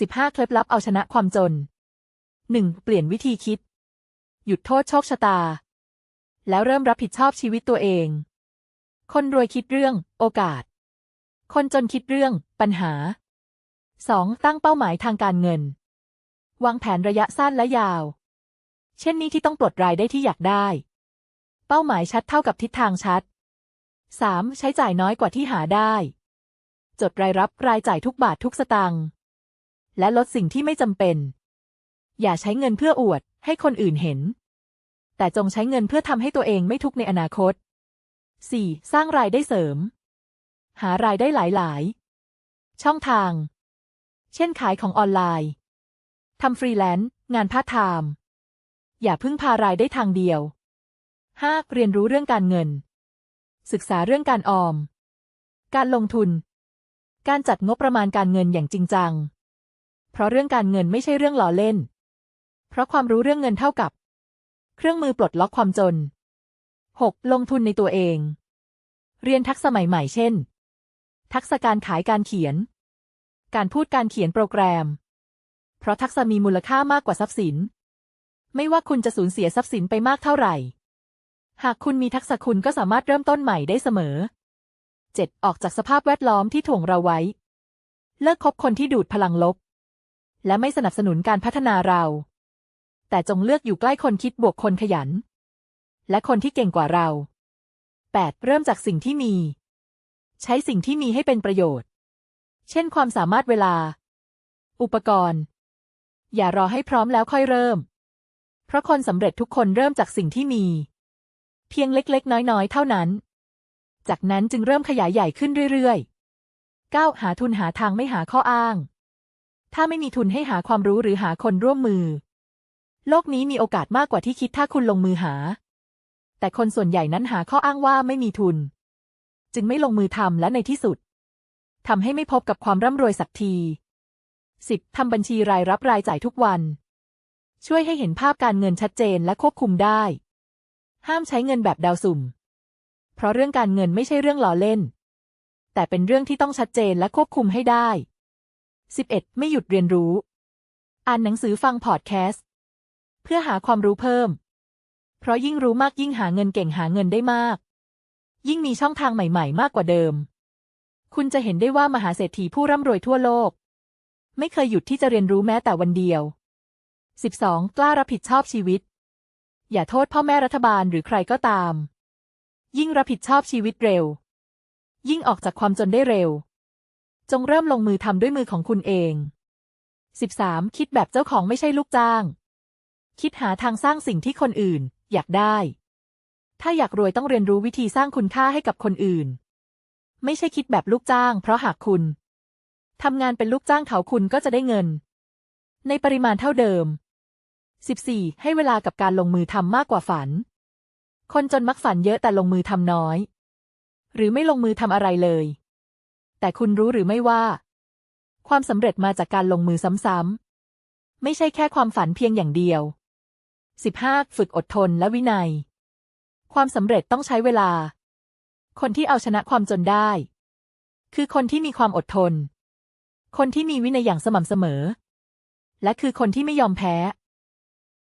15 เคล็ดลับเอาชนะความจน 1. เปลี่ยนวิธีคิด หยุดโทษโชคชะตา แล้วเริ่มรับผิดชอบชีวิตตัวเอง คนรวยคิดเรื่อง โอกาส คนจนคิดเรื่อง ปัญหา 2. ตั้งเป้าหมายทางการเงิน วางแผนระยะสั้นและยาว เช่นนี้ที่ต้องปลดรายได้ที่อยากได้ เป้าหมายชัดเท่ากับทิศทางชัด 3. ใช้จ่ายน้อยกว่าที่หาได้ จดรายรับรายจ่ายทุกบาททุกสตางค์ และลดสิ่งที่ไม่จำเป็น อย่าใช้เงินเพื่ออวด ให้คนอื่นเห็น แต่จงใช้เงินเพื่อทำให้ตัวเองไม่ทุกข์ในอนาคต 4. สร้างรายได้เสริม หารายได้หลาย ๆ ช่องทาง เช่นขายของออนไลน์ทำฟรีแลนซ์งานพาร์ทไทม์อย่าพึ่งพารายได้ทางเดียว 5. เรียนรู้เรื่องการเงิน ศึกษาเรื่องการออม การลงทุน การจัดงบประมาณการเงินอย่างจริงจัง เพราะเรื่องการเงินไม่ใช่เรื่องล้อเล่น เพราะความรู้เรื่องเงินเท่ากับ เครื่องมือปลดล็อกความจน 6. ลงทุนในตัวเอง เรียนทักษะใหม่ๆ เช่น ทักษะการขายการเขียน การพูดการเขียนโปรแกรม เพราะทักษะมีมูลค่ามากกว่าทรัพย์สิน ไม่ว่าคุณจะสูญเสียทรัพย์สินไปมากเท่าไหร่ หากคุณมีทักษะคุณก็สามารถเริ่มต้นใหม่ได้เสมอ 7. ออกจากสภาพแวดล้อมที่ถ่วงเราไว้ เลิกคบคนที่ดูดพลังลบ และไม่สนับสนุนการพัฒนาเรา แต่จงเลือกอยู่ใกล้คนคิดบวกคนขยัน และคนที่เก่งกว่าเรา 8. เริ่มจากสิ่งที่มี ใช้สิ่งที่มีให้เป็นประโยชน์ เช่นความสามารถเวลา อุปกรณ์ อย่ารอให้พร้อมแล้วค่อยเริ่ม เพราะคนสำเร็จทุกคนเริ่มจากสิ่งที่มี เพียงเล็ก ๆ น้อย ๆ เท่านั้น จากนั้นจึงเริ่มขยายใหญ่ขึ้นเรื่อยๆ 9. หาทุนหาทางไม่หาข้ออ้าง ถ้าไม่มีทุนให้หาความรู้หรือหาคนร่วมมือ โลกนี้มีโอกาสมากกว่าที่คิดถ้าคุณลงมือหา แต่คนส่วนใหญ่นั้นหาข้ออ้างว่าไม่มีทุน จึงไม่ลงมือทำและในที่สุดทำให้ไม่พบกับความร่ำรวยสักที 10. ทำบัญชีรายรับรายจ่ายทุกวัน ช่วยให้เห็นภาพการเงินชัดเจนและควบคุมได้ ห้ามใช้เงินแบบดาวสุ่ม เพราะเรื่องการเงินไม่ใช่เรื่องล้อเล่น แต่เป็นเรื่องที่ต้องชัดเจนและควบคุมให้ได้ 11. ไม่หยุดเรียนรู้ อ่านหนังสือฟังพอดแคสต์ เพื่อหาความรู้เพิ่ม เพราะยิ่งรู้มากยิ่งหาเงินเก่งหาเงินได้มาก ยิ่งมีช่องทางใหม่ ๆ มากกว่าเดิม คุณจะเห็นได้ว่ามหาเศรษฐีผู้ร่ำรวยทั่วโลก ไม่เคยหยุดที่จะเรียนรู้แม้แต่วันเดียว 12. กล้ารับผิดชอบชีวิต อย่าโทษพ่อแม่รัฐบาลหรือใครก็ตาม ยิ่งรับผิดชอบชีวิตเร็ว ยิ่งออกจากความจนได้เร็ว จงเริ่มลงมือทำด้วยมือของคุณเอง 13. คิดแบบเจ้าของไม่ใช่ลูกจ้าง คิดหาทางสร้างสิ่งที่คนอื่น อยากได้ ถ้าอยากรวยต้องเรียนรู้วิธีสร้างคุณค่าให้กับคนอื่น ไม่ใช่คิดแบบลูกจ้าง เพราะหากคุณทำงานเป็นลูกจ้างเขาคุณก็จะได้เงิน ในปริมาณเท่าเดิม 14. ให้เวลากับการลงมือทำมากกว่าฝัน คนจนมักฝันเยอะแต่ลงมือทำน้อย หรือไม่ลงมือทำอะไรเลย แต่คุณรู้หรือไม่ว่า ความสำเร็จมาจากการลงมือซ้ำๆ ไม่ใช่แค่ความฝันเพียงอย่างเดียว 15. ฝึกอดทนและวินัย ความสำเร็จต้องใช้เวลา คนที่เอาชนะความจนได้ คือคนที่มีความอดทน คนที่มีวินัยอย่างสม่ำเสมอ และคือคนที่ไม่ยอมแพ้